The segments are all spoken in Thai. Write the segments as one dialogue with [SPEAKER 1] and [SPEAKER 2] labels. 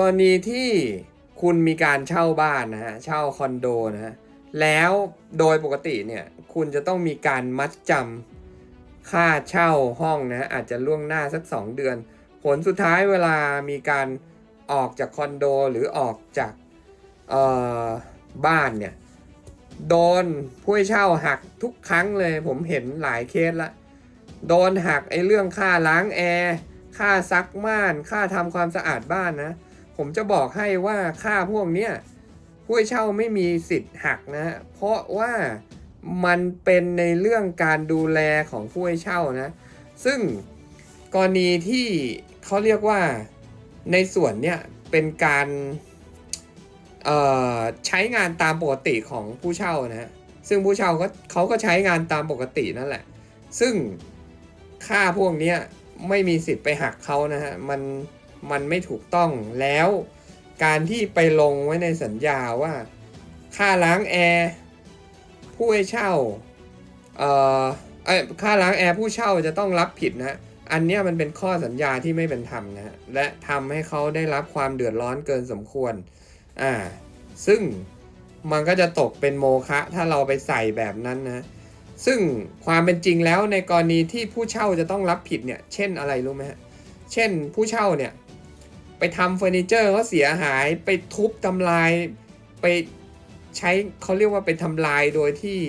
[SPEAKER 1] กรณีที่คุณมีการเช่าบ้านนะฮะเช่าคอนโดนะฮะแล้วโดยปกติเนี่ยคุณจะต้องมีการมัดจำค่าเช่าห้องนะฮะอาจจะล่วงหน้าสัก 2 เดือน ผลสุดท้ายเวลามีการออกจากคอนโดหรือออกจากเอ่อบ้านเนี่ยโดนผู้เช่าหักทุกครั้งเลยผมเห็นหลายเคสละโดนหักไอ้เรื่องค่าล้างแอร์ค่าซักม่าน ค่าทำความสะอาดบ้านนะ ผมจะบอกให้ว่าค่าพวกเนี้ยผู้เช่าไม่มีสิทธิ์หักนะเพราะว่ามันเป็นในเรื่องการดูแลของผู้ให้เช่านะ ซึ่งกรณีที่เขาเรียกว่าในส่วนเนี้ยเป็นการใช้งานตามปกติของผู้เช่านะฮะ ซึ่งผู้เช่าก็เขาก็ใช้งานตามปกตินั่นแหละ ซึ่งค่าพวกเนี้ยไม่มีสิทธิ์ไปหักเขานะฮะ มัน มันไม่ถูกต้องแล้ว การที่ไปลงไว้ในสัญญาว่า ค่าล้างแอร์ผู้ให้เช่าเอ่อเอ้ยค่าล้างแอร์ผู้เช่าจะต้องรับผิดนะอันนี้มันเป็นข้อสัญญาที่ไม่เป็นธรรมนะฮะและทำให้เขาได้รับความเดือดร้อนเกินสมควรอ่าซึ่งมันก็จะตกเป็นโมฆะถ้าเราไปใส่แบบนั้นนะซึ่งความเป็นจริงแล้วในกรณีที่ผู้เช่าจะต้องรับผิดเนี่ย เช่นอะไรรู้ไหมฮะ เช่นผู้เช่าเนี่ย ไปทำเฟอร์นิเจอร์เขาเสียหายไปทุบทำลายไปใช้เขาเรียกว่าไปทำลายโดยที่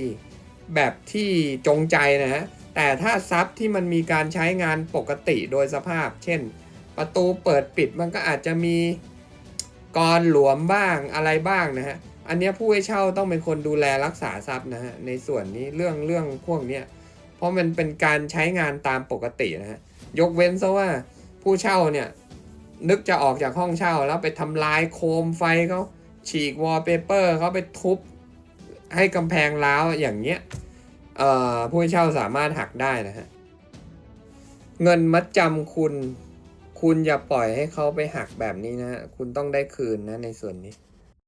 [SPEAKER 1] แบบที่จงใจนะฮะแต่ถ้าทรัพย์ที่มันมีการใช้งานปกติโดยสภาพ เช่น ประตูเปิดปิดมันก็อาจจะมีกรหลวมบ้างอะไรบ้างนะฮะอันนี้ผู้ให้เช่าต้องเป็นคนดูแลรักษาทรัพย์นะฮะในส่วนนี้เรื่องเรื่องพวกเนี้ยเพราะมันเป็นการใช้งานตามปกตินะฮะยกเว้นซะว่าผู้เช่าเนี่ย นึกจะออกจากห้องเช่าแล้วไปทำลายโคมไฟเขาฉีกวอลเปเปอร์เขาไปทุบให้กำแพงร้าวอย่างเงี้ยผู้เช่าสามารถหักได้นะฮะ เงินมัดจำคุณ คุณอย่าปล่อยให้เขาไปหักแบบนี้นะฮะ คุณต้องได้คืนนะในส่วนนี้